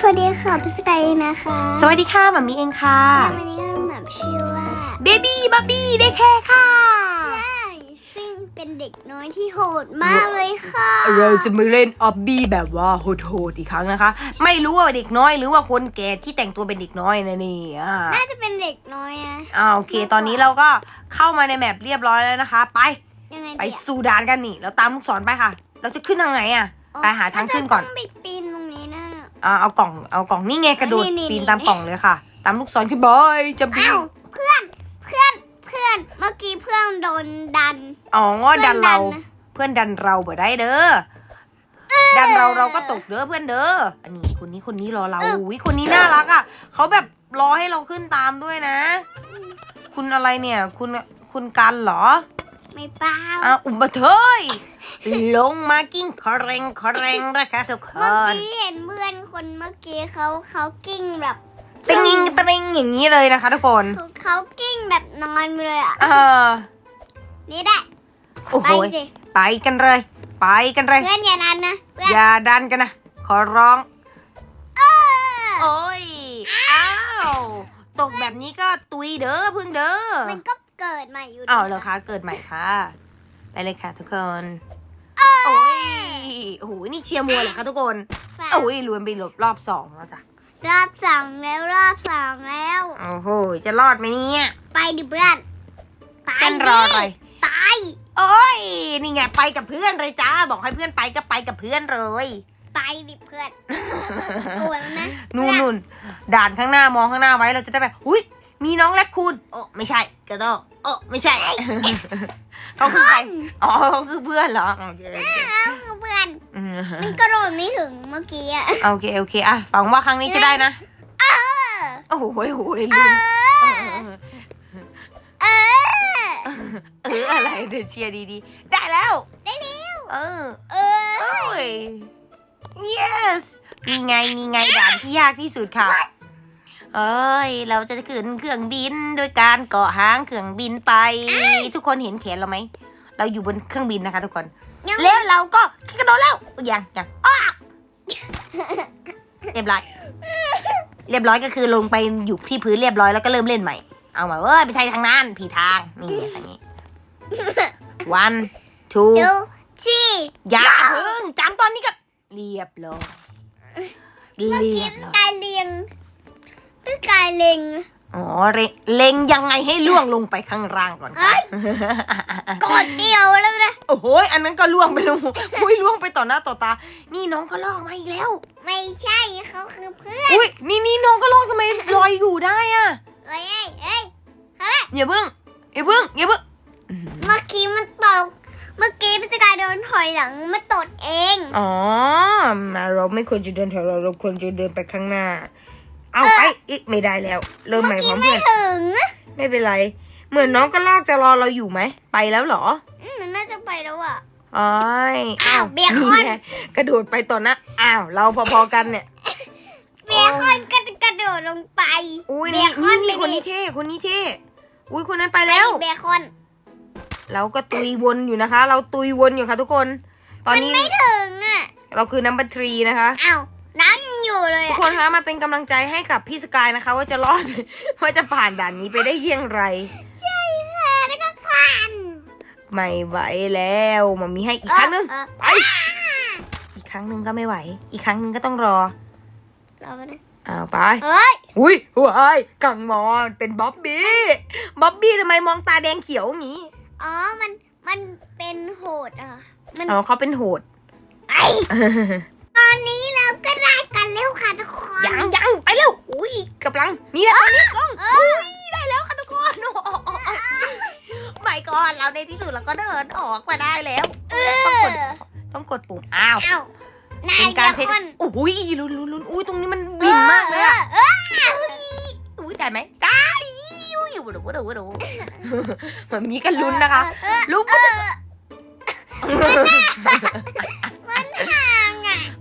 สวัสดีค่ะพิสกายนะคะสวัสดีค่ะหมามีเองค่ะ วันนี้ก็แบบชื่อว่าเบบี้บับบี้ได้แค่ค่ะ ใช่ซึ่งเป็นเด็กน้อยที่โหดมากเลยค่ะ เราจะมาเล่นออบบี้แบบว่าโหดๆอีกครั้งนะคะ ไม่รู้ว่าเด็กน้อยหรือว่าคนแก่ที่แต่งตัวเป็นเด็กน้อยนะนี่อ่าน่าจะเป็นเด็กน้อยนะอ่าโอเค ตอนนี้เราก็เข้ามาในแมปเรียบร้อยแล้วนะคะ ไปยังไงไปดีอะสู่ด่านกันนี่เราตามลูกศรไปค่ะ เราจะขึ้นทางไหนอะ ไปหาทางขึ้นก่อนาจะต้องไปปีนตรงนี้นะ อ่าเอากล่องเอากล่องนี่ไงกระโดดนี่ๆๆปีนตามกล่องเลยค่ะ ตามลูกศรขึ้นบอยจะปีนอ้าวเพื่อนเพื่อนเพื่อนเมื่อกี้เพื่อนโดนดัน อ๋อดันเรานะ เพื่อนดันเราบ่ได้เด้อดันเราเราก็ตกเด้อเพื่อนเด้ออันนี้คนนี้คนนี้รอเราอุ้ยคนนี้น่ารักอะเขาแบบรอให้เราขึ้นตามด้วยนะ คุณอะไรเนี่ย คุณคุณกันเหรอ ไม่เปล่าอะอุบะเทยลงมากิ้งคอเรงคอเรงนะคะทุกคเมื่อน กี้เห็นเพื่อนคนเมื่อกี้เขาเขากิ้งแบบติงติงติงอย่างนี้เลยนะคะทุกคน เขาเขากิ้งแบบนอนไปเลยอะ เออนี่แหละโอ้ไปโหสิ ไปกันเลย ไปกันเลย เพื่อนอย่าดันนะ เพื่อนอย่าดันกันนะ ขอร้อง เออโอ้ย อ้าว ตกแบบนี้ก็ตุยเด้อพึ่งเด้อ มันก็เกิดใหม่อยู่ดีอ้าวเหรอคะ เกิดใหม่ค่ะไปเลยค่ะทุกคนเอโอ้อยโอ้โหนี่เชียร์มัวเหรอคะทุกคนสามโอ้ยรวมไปหลบรอบสองแล้วจ้ะรอบสองแล้วรอบสองแล้ว โอ้โห จะรอดไหมเนี่ย ไปดิเพื่อนไปเป็นรออะไรตายโอ้ย นี่ไงไปกับเพื่อนเลยจ้า บอกให้เพื่อนไปก็ไปกับเพื่อนเลย ไปดิเพื่อนกลัวแล้วนะ นู่นนู่นด่านข้างหน้ามองข้างหน้าไว้เราจะได้แบบ อุ้ยมีน้องแรคคูนโอ้ไม่ใช่ กระโดดโอ้ไม่ใช่เขาคือใครอ๋อเขาคือเพื่อนเหรอโอเคโอเคอ้าวเพื่อน อืมมันกระโดดไม่ถึงเมื่อกี้อะโอเคโอเคอะฝังว่าครั้งนี้จะได้นะเออโอ้โหโอ้โหเอลืมอเออเอออะไรเดี๋ยวเชียร์ดีๆได้แล้ว ได้แล้วเออเอโอ้อย yes นี่ไงนี่ไงด่านที่ยากที่สุดค่ะ เอ้ย เราจะขึ้นเครื่องบินโดยการเกาะหางเครื่องบินไป ทุกคนเห็นแขนเราไหม เราอยู่บนเครื่องบินนะคะ ทุกคน ยังแล้วเราก็กระโดดแล้วยังยังอ้าวเรียบร้อย เรียบร้อยก็คือลงไปอยู่ที่พื้นเรียบร้อยแล้วก็เริ่มเล่นใหม่ เอามาเอ้ยไปทางทางนั้นผีทาง นี่ไงทางนี้ one two ดูที่อย่าเพิ่งจำตอนนี้ก็เรียบร้อยเมื่อเรีกี้ยบร้อยกายเลียงพี่ กายเล็ง อ๋อเล็งเล็งยังไงให้ล่วงลงไปข้างล่างก่อนเอ้ค่ะยกดเดียวแล้วนะ โอ้โหอันนั้นก็ล่วงไปลงอุ้ยล่วงไปต่อหน้าต่อตา นี่น้องก็ลอกมาอีกแล้ว ไม่ใช่เขาคือเพื่อนอุ้ยนี่นี่น้องก็ลอกทำไมลอยอยู่ได้อะเอ้ยเอ้ยเอ้ยอย่าเพิ่งอย่าเพิ่งอย่าเพิ่งเมื่อกี้มันตก เมื่อกี้พี่กายโดนถอยหลังมาตดเอง อ๋อมาเราไม่ควรจะเดินแถวเราเราควรจะเดินไปข้างหน้า เอาไปอีกไม่ได้แล้ว เริ่มใหม่พร้อมไม่เพื่อนถึงไม่เป็นไร เหมือนน้องก็ลอกจะรอเราอยู่ไหม ไปแล้วเหรออืมมันน่าจะไปแล้วอะอ้อยอ้าวเบียร์คอนไงกระโดดไปต่อหน้าอ้าวเราพอๆกันเนี่ยเบียร์คอนก็กระโดดลงไปอุ้ยเบีนี่ยร์คอนนี่ไปคนนี้ดิเท่คนนี้เท่อุ้ยคนนั้นไปไปแล้วดิเบียร์คอนเราก็ตุยวนอยู่นะคะ เราตุยวนอยู่ค่ะทุกคน ตอนนี้ไม่ถึงอะเราคือนัมเบอร์ทรีนะคะอ้าวน้ำยัง อยู่เลยทุกอะคนคะมาเป็นกำลังใจให้กับพี่สกายนะคะ ว่าจะรอด ว่าจะผ่านด่านนี้ไปได้เยี่ยงไร ใช่ค่ะแล้วก็ควันไม่ไหวแล้วมามีให้อีกครั้งหนึงเออไปอีกครั้งหนึ่งก็ไม่ไหว อีกครั้งหนึ่งก็ต้องรอเออรอไปนะอ้าวไป เอ้ยอุ้ยว้ายกังมอนเป็นบ๊อบบี้บ๊อบบี้ทำไมมองตาแดงเขียวอย่างนี้อ๋อมันมันเป็นโหดอะมันอ๋อเขาเป็นโหด ไอต อนนี้เราก็ได้กันแล้วค่ะทุกคนยังยังไปเร็วอุ้ยกำลังนี่แหละตอนนี้ลงเออุ้อยได้แล้วค่ะทุกคนโอ้โหไม่ก่อนเราในที่สุดเราก็เดินออกมาได้แล้วเอต้องกอดต้องกดปุ่มอ้าวเอ้านายเป็นการเทเบียสร์คอนอุ้ยลุ้นลุ้นลุ้นอุ้ยตรงนี้มันบินมากเลยอะเออเอออุ้ยได้ไหมได้อุ้ยดูดูดูดูมันมีกันลุ้นนะคะเออลุ้น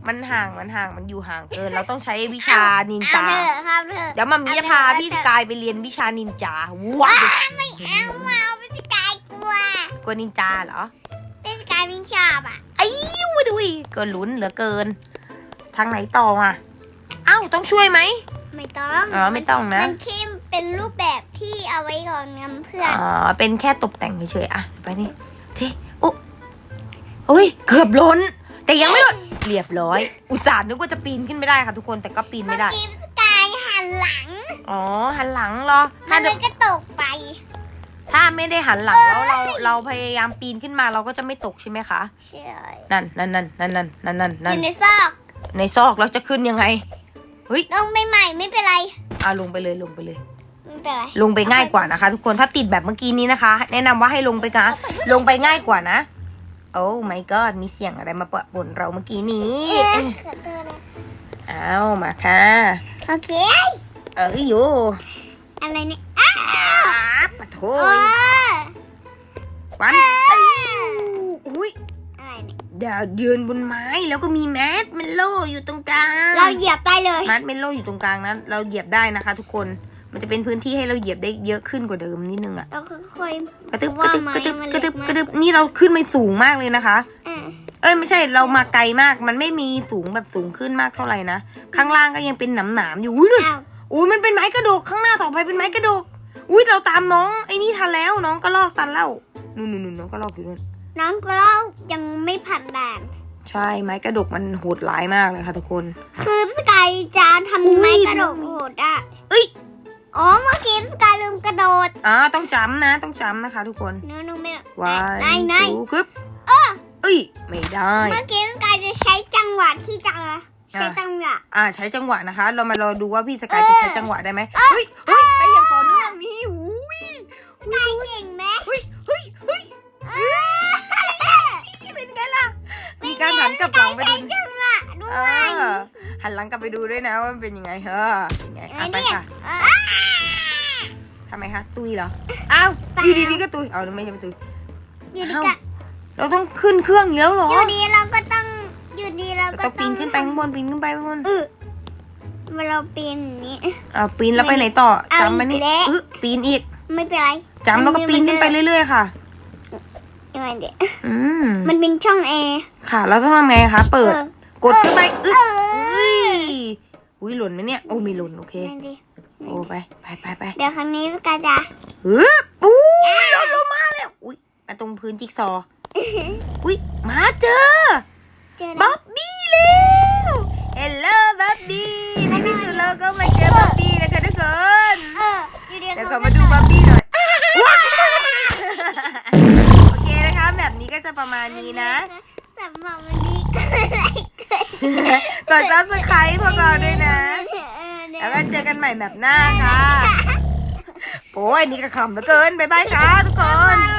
มันห่างมันห่างมันอยู่ห่างเกิน เราต้องใช้วิชานินจาเอเถอะครับเถอะเดี๋ยวมามีจะพาพี่สกายไปเรียนวิชานินจาว้าวไม่เอามาเอาพี่สกายกลัวกลัวนินจาเหรอพี่สกายวิ่งชอบอะไอ้ยูดูดิก็ลุ้นเหลือเกิน ทางไหนต่ออะอ้าวต้องช่วยไหมไม่ต้องอ๋อไม่ต้องนะมันแค่เป็นรูปแบบที่เอาไว้รองน้ำเพื่อนอ๋อเป็นแค่ตกแต่งเฉยๆอะไปนี่ทีโอ้โอ้ยเกือบล้น แต่ยังไม่หล่น เรียบร้อย อุตส่าห์นึกว่าจะปีนขึ้นไม่ได้ค่ะทุกคนแต่ก็ปีนเมื่ไม่อได้กี้สกายหันหลัง อ๋อ หันหลังเหรอมัถ้านเลยก็ตกไป ถ้าไม่ได้หันหลังแล้วเราเราพยายามปีนขึ้นมาเราก็จะไม่ตกใช่ไหมคะใช่นั่นนั่นนั่นนั่นนั่นนั่นนั่นอนั่นยู่ในซอกในซอกแล้วจะขึ้นยังไงเฮ้ยลงไปใหม่ไม่เป็นไร อะลงไปเลยลงไปเลย ไม่เป็นไร ลงไปง่ายกว่านะคะ ทุกคนถ้าติดแบบเมื่อกี้นี้นะคะ แนะนำว่าให้ลงไปนะลงไปง่ายกว่านะ โอ้ my god มีเสียงอะไรมาปะปนเราเมื่อกี้นี้ ขอโทษนะเอามาค่ะ โอเค เอ้ยอยู่ อะไรเนี่ยอ้าวปะโถโอ้ยวันอุ้ยอะไรเนี่ยดาวยืนบนไม้แล้วก็มีแมสเมลโลอยู่ตรงกลาง เราเหยียบได้เลยแมสเมลโลอยู่ตรงกลางนะเราเหยียบได้นะคะทุกคน มันจะเป็นพื้นที่ให้เราเหยียบได้เยอะขึ้นกว่าเดิมนิดนึงอะเราค่อยกระตึบกว่าระตึบไม้กระตึบมันกระตึบเล็กมากกระตึบนี่เราขึ้นไปสูงมากเลยนะคะๆอะเอ้ยไม่ใช่เรามาไกลมาก มันไม่มีสูงแบบสูงขึ้นมากเท่าไหร่นะ ข้างล่างก็ยังเป็นหนามหนามๆอยู่ อุ้ยอ้าวอุ้ยมันเป็นไม้กระดกข้างหน้าต่อไปเป็นไม้กระดก อุ้ยเราตามน้องไอ้นี่ทันแล้วน้องก็ลอกตันแล้วนู่นนู่นนู่นน้องก็ลอกอยู่นู่นน้องก็เล่ายังไม่ผ่านด่านใช่ไม้กระดกมันโหดร้ายมากเลยค่ะทุกคน คือสกายจะทำอุ้ยไม้กระโดดโหดอะเอ้ย อ๋อเมื่อกี้สกายลืมกระโดดอ่าต้องจำนะ ต้องจำนะคะ ทุกคนนู้นๆไม่วันนายนายทูคึบเอ้ยไม่ได้ เมื่อกี้สกายจะใช้จังหวะที่จะใช้อะจังหวะอ่าใช้จังหวะนะคะ เรามารอดูว่าพี่สกายจะใช้จังหวะได้ไหมเฮ้ยเฮ้ยไปอย่างต่อเนื่องนี่อุ้ยสกายเก่งไหมเฮ้ยเฮ้ยเฮ้ยเป็นไงล่ะมีการหันกลับหลังไปใช้ดูจังหวะด้เอวยอหันหลังกลับไปดูด้วยนะว่ามันเป็นยังไงเฮ้อเป็นไงอะไปค่ะเออทำไมคะ ตุยเหรอ อ้าวอยู่ดีๆก็ตุย เอาไม่ใช่ไม่ตุยอยู่ดีเอ้าก็เราต้องขึ้นเครื่องอีกแล้วเหรอ อยู่ดีเราก็ต้อง อยู่ดีเราเราก็ต้องปีนขึ้นไปข้างบนปีนขึ้นไปข้างบนเออเวลาปีนอย่างนี้อ่าปีนแล้วไปไหนต่อเอาจำมันนี่อีกแล้วเออปีนอีก ไม่เป็นไรจำแล้วก็ปีนขึ้นไปเรื่อยๆค่ะยังไงเดี๋ยวอืมมันเป็นช่องแอร์ค่ะ แล้วต้องทำไงคะ เปิดเออกดขึ้นไปอึ๊เอออุ้ย อุ้ยหล่นไหมเนี่ยโอ้ไม่หล่นโอเค นั่นดิโอ้ไปไปไปไปเดี๋ยวครั้งนี้สกายจะฮึบอุ้ยหล่นลงมาแล้วอุ้ยมาตรงพื้นจิ๊กซอว์อุ้ยมาเจอเจอบ๊แล้วอบบี้แล้วเฮลโลบ๊อบบี้ในที่สุดเราก็มาเจอบ๊อบบี้นะคะทุกคนเอออยู่ดีเดี๋ยวเขาขอมาดูบ๊อบบี้หน่อยว้าวโอเคนะคะแบบนี้ก็จะประมาณนี้นะ สำหรับวันนี้ก็ไลค์ กดซับสไครต์พวกเราด้วยนะเออเดี๋ยแล้ววก็เจอกันใหม่แบบหน้าค่ะ โอ้ยอันนี่ก็ขำเหลือเกิน บ๊ายบายค่ะทุกคน